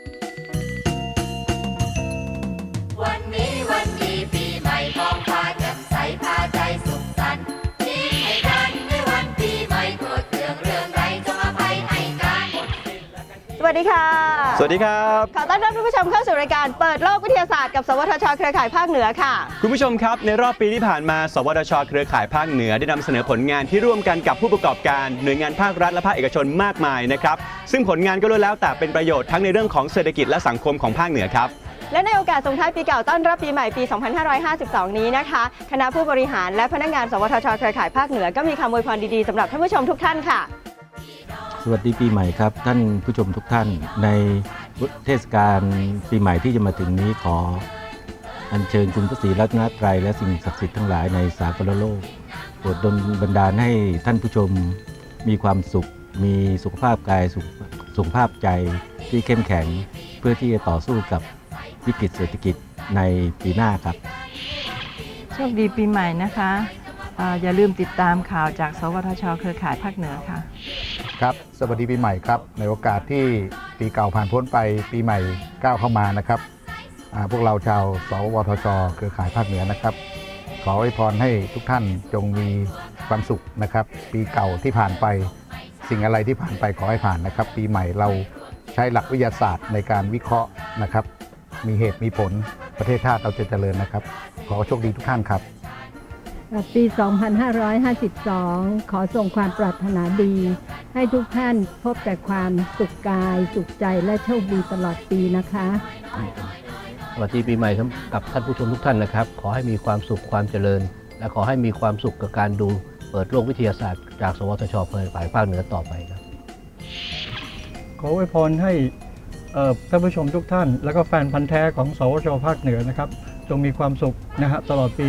วั สวัสดีค่ะ สวัสดีครับ ขอต้อนรับท่านผู้ชมเข้าสู่รายการเปิดโลกวิทยาศาสตร์กับ สวทช เครือข่ายภาคเหนือค่ะ คุณผู้ชมครับ ในรอบปีที่ผ่านมา สวทช เครือข่ายภาคเหนือได้นำเสนอผลงานที่ร่วมกันกับผู้ประกอบการ หน่วยงานภาครัฐและภาคเอกชนมากมายนะครับ ซึ่งผลงานก็ล้วนแล้วแต่เป็นประโยชน์ทั้งในเรื่องของเศรษฐกิจและสังคมของภาคเหนือครับและในโอกาสส่งท้ายปีเก่าต้อนรับปีใหม่ปี 2552 นี้นะคะ คณะผู้บริหารและพนักงาน สวทช เครือข่ายภาคเหนือก็มีคำอวยพรดีๆสำหรับท่านผู้ชมทุกท่านค่ะ สวัสดีปีใหม่ครับ ท่านผู้ชมทุกท่านในเทศกาลปีใหม่ที่จะมาถึงนี้ขอ อัญเชิญคุณพระศรีรัตนตรัยและสิ่งศักดิ์สิทธิ์ทั้งหลายในสากลโลกโปรดดลบันดาลให้ท่านผู้ชมมีความสุข มีสุขภาพกายสุขสุขภาพใจที่เข้มแข็งเพื่อที่จะต่อสู้กับวิกฤตเศรษฐกิจในปีหน้าครับโชคดีปีใหม่นะคะ อย่าลืมติดตามข่าวจาก สวทช เครือข่ายภาคเหนือค่ะ ครับ สวัสดีปีใหม่ครับ ในโอกาสที่ปีเก่าผ่านพ้นไปปีใหม่ก้าวเข้ามานะครับพวกเราชาว สวทช เครือข่ายภาคเหนือนะครับ ขออวยพรให้ทุกท่านจงมีความสุขนะครับ ปีเก่าที่ผ่านไป สิ่งอะไรที่ผ่านไปขอให้ผ่านนะครับ ปีใหม่เราใช้หลักวิทยาศาสตร์ในการวิเคราะห์นะครับ มีเหตุมีผลประเทศชาติเราจะเจริญนะครับ ขอโชคดีทุกท่านครับ ปี 2552 ขอส่งความปรารถนาดี ให้ทุกท่านพบแต่ความสุขกาย สุขใจและโชคดีตลอดปีนะคะ สวัสดีปีใหม่กับท่านผู้ชมทุกท่านนะครับ ขอให้มีความสุขความเจริญ และขอให้มีความสุขกับการดูเปิดโลกวิทยาศาสตร์จากสวทชเครือข่ายภาคเหนือต่อไปครับขออวยพรให้ท่านผู้ชมทุกท่าน และก็แฟนพันธ์แท้ของสวชภาคเหนือนะครับ จงมีความสุขนะฮะตลอดปี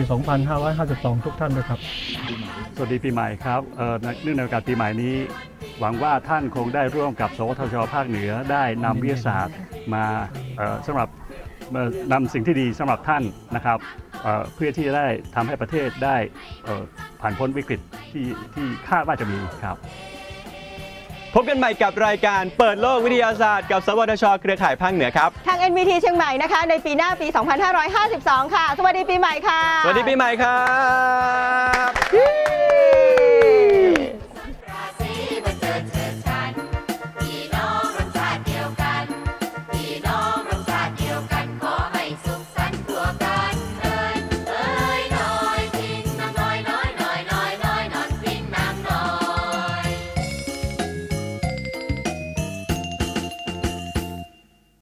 2552 ทุกท่านด้วยครับ สวัสดีปีใหม่ครับเอ่อในเนื่องในโอกาสปีใหม่นี้ หวังว่าท่านคงได้ร่วมกับ สวทช ภาคเหนือได้นำวิทยาศาสตร์มาเอ่อสำหรับเอ่อนำสิ่งที่ดีสำหรับท่านนะครับเอ่อเพื่อที่จะได้ทำให้ประเทศได้เอ่อผ่านพ้นวิกฤตที่ที่คาดว่าจะมีครับ พบกันใหม่กับรายการเปิดโลกวิทยาศาสตร์กับสวทช เครือข่ายภาคเหนือครับ ทาง NVT เชียงใหม่นะคะ ในปีหน้าปี 2552 ค่ะ สวัสดีปีใหม่ค่ะ สวัสดีปีใหม่ครับ